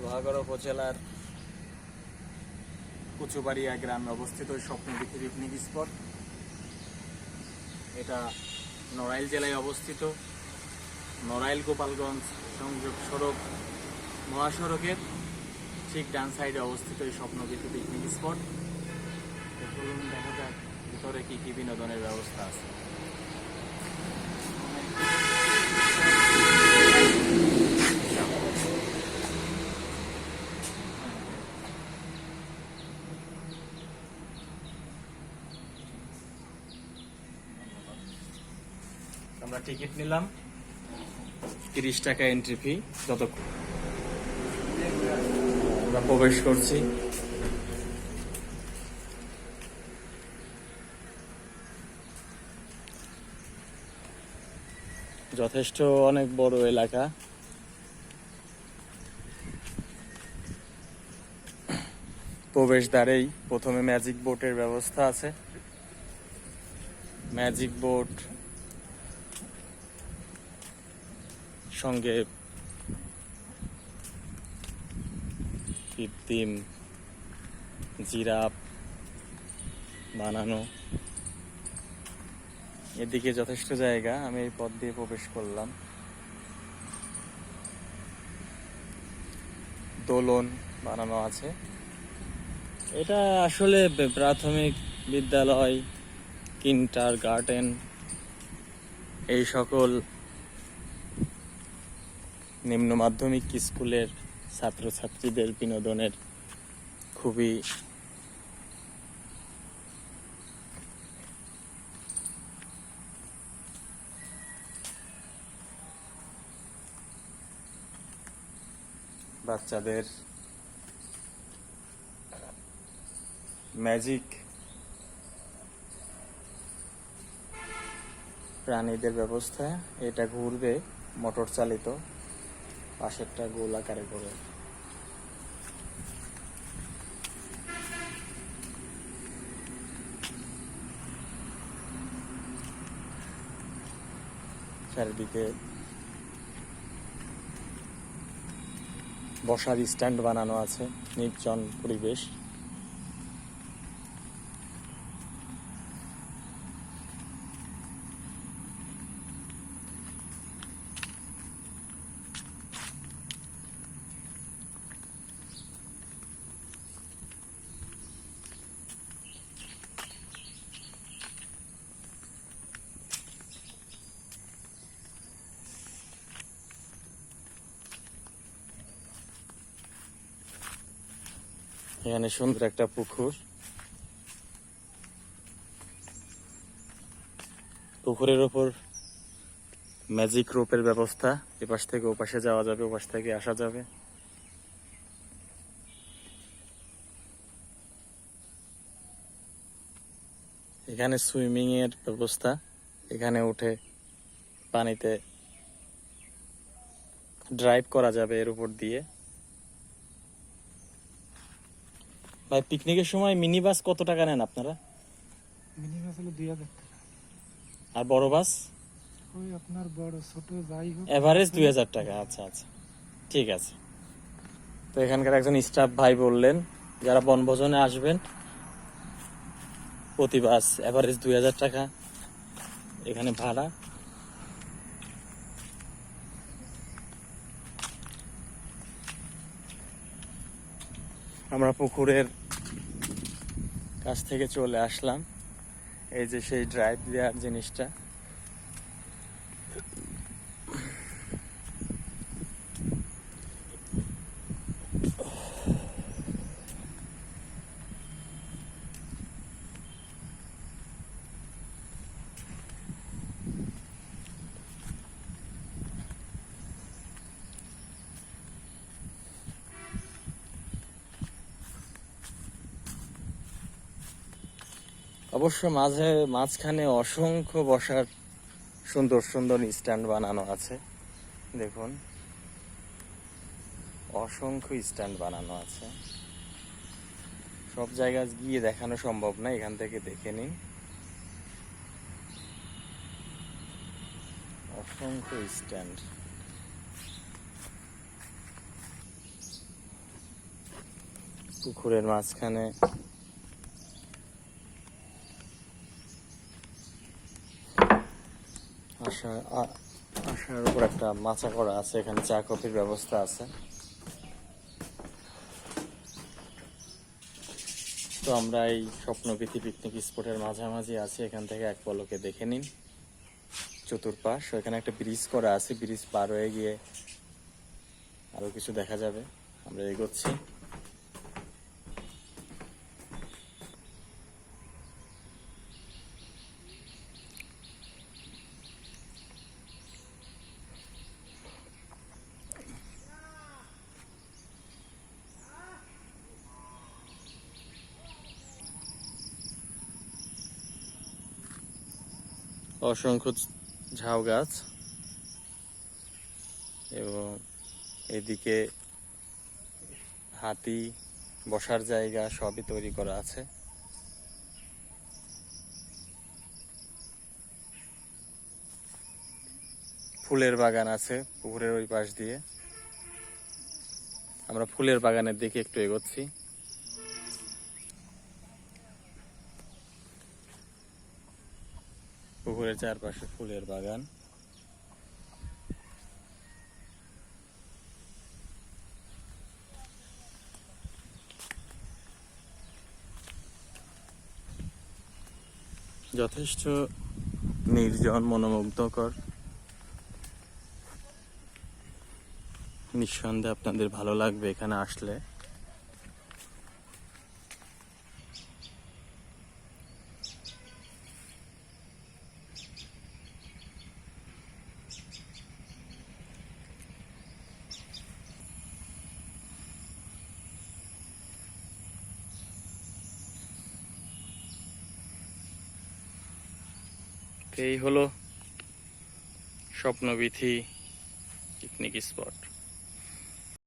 লোহাগড় উপজেলার কুচুবাড়িয়া গ্রামে অবস্থিত ওই স্বপ্নবীথি পিকনিক স্পট এটা নড়াইল জেলায় অবস্থিত। নড়াইল গোপালগঞ্জ সংযোগ সড়ক, মহাসড়কের ঠিক ডান সাইডে অবস্থিত এই স্বপ্নবীথি পিকনিক স্পট দেখা যাক ভিতরে কী কী বিনোদনের ব্যবস্থা আছে। আমরা টিকিট নিলাম। তিরিশ টাকা এন্ট্রি ফি যতক্ষণ। আমরা প্রবেশ করছি। যথেষ্ট অনেক বড় এলাকা। প্রবেশদ্বারেই প্রথমে ম্যাজিক বোটের ব্যবস্থা আছে। ম্যাজিক বোট সঙ্গে কৃত্রিম জিরাফ বানানো। এদিকে যথেষ্ট জায়গা, আমি এই পথ দিয়ে প্রবেশ করলাম। দোলন বানানো আছে। এটা আসলে প্রাথমিক বিদ্যালয় কিন্টার গার্ডেন এই সকল নিম্ন মাধ্যমিক স্কুলের ছাত্রছাত্রীদের বিনোদনের খুবই বাচ্চাদের ম্যাজিক প্রাণীদের ব্যবস্থা এটা ঘুরবে মোটর চালিত। পাশেরটা গোল আকারে করে। চারিদিকে বসার স্ট্যান্ড বানানো আছে নির্জন পরিবেশ। এখানে সুন্দর একটা পুকুর। পুকুরের ওপর ম্যাজিক রোপের ব্যবস্থা, এপাশ থেকে ওপাশে যাওয়া যাবে, ওপাশ থেকে আসা যাবে। এখানে সুইমিং এর ব্যবস্থা, এখানে উঠে পানিতে ড্রাইভ করা যাবে এর উপর দিয়ে। ভাই পিকনিকের সময় মিনি বাস কত টাকা নেন আপনারা? মিনিমাম হলো দুই হাজার টাকা। আর বড় বাস ওই আপনার বড় ছোট যাই হোক। এভারেজ দুই হাজার টাকা আচ্ছা আচ্ছা ঠিক আছে। তো এখানকার একজন স্টাফ ভাই বললেন যারা বনভোজনে আসবেন প্রতি বাস এভারেজ দুই হাজার টাকা এখানে ভাড়া। আমরা পুকুরের কাছ থেকে চলে আসলাম। এই যে সেই ড্রাইভ দেওয়ার জিনিসটা। অবশ্য মাঝে মাঝখানে অসংখ্য বসার সুন্দর সুন্দর স্ট্যান্ড বানানো আছে। দেখুন। অসংখ্য স্ট্যান্ড বানানো আছে। সব জায়গায় গিয়ে দেখানো সম্ভব না, এখান থেকে দেখে নিন। অসংখ্য স্ট্যান্ড। পুকুরের মাঝখানে আশা, আ- আশার উপর একটা মাচা করা আছে, এখানে চা, কফির ব্যবস্থা আছে। তো আমরা এই স্বপ্নবীথি পিকনিক স্পটের মাঝামাঝি আছি, এখান থেকে এক পলকে দেখে নিন। চতুর্পাশ এখানে একটা ব্রিজ করা আছে ব্রিজ পার হয়ে গিয়ে আরও কিছু দেখা যাবে। আমরা এগোচ্ছি। অসংখ্য ঝাউ গাছ। এবং এদিকে হাতি বসার জায়গা সবই তৈরি করা আছে। ফুলের বাগান আছে পুকুরের ওই পাশ দিয়ে। আমরা ফুলের বাগানের দিকে একটু এগোচ্ছি। পুকুরের চারপাশে ফুলের বাগান। যথেষ্ট নির্জন মনোমুগ্ধকর। নিঃসন্দেহে আপনাদের ভালো লাগবে এখানে আসলে। এই হলো স্বপ্নবিথি পিকনিক স্পট।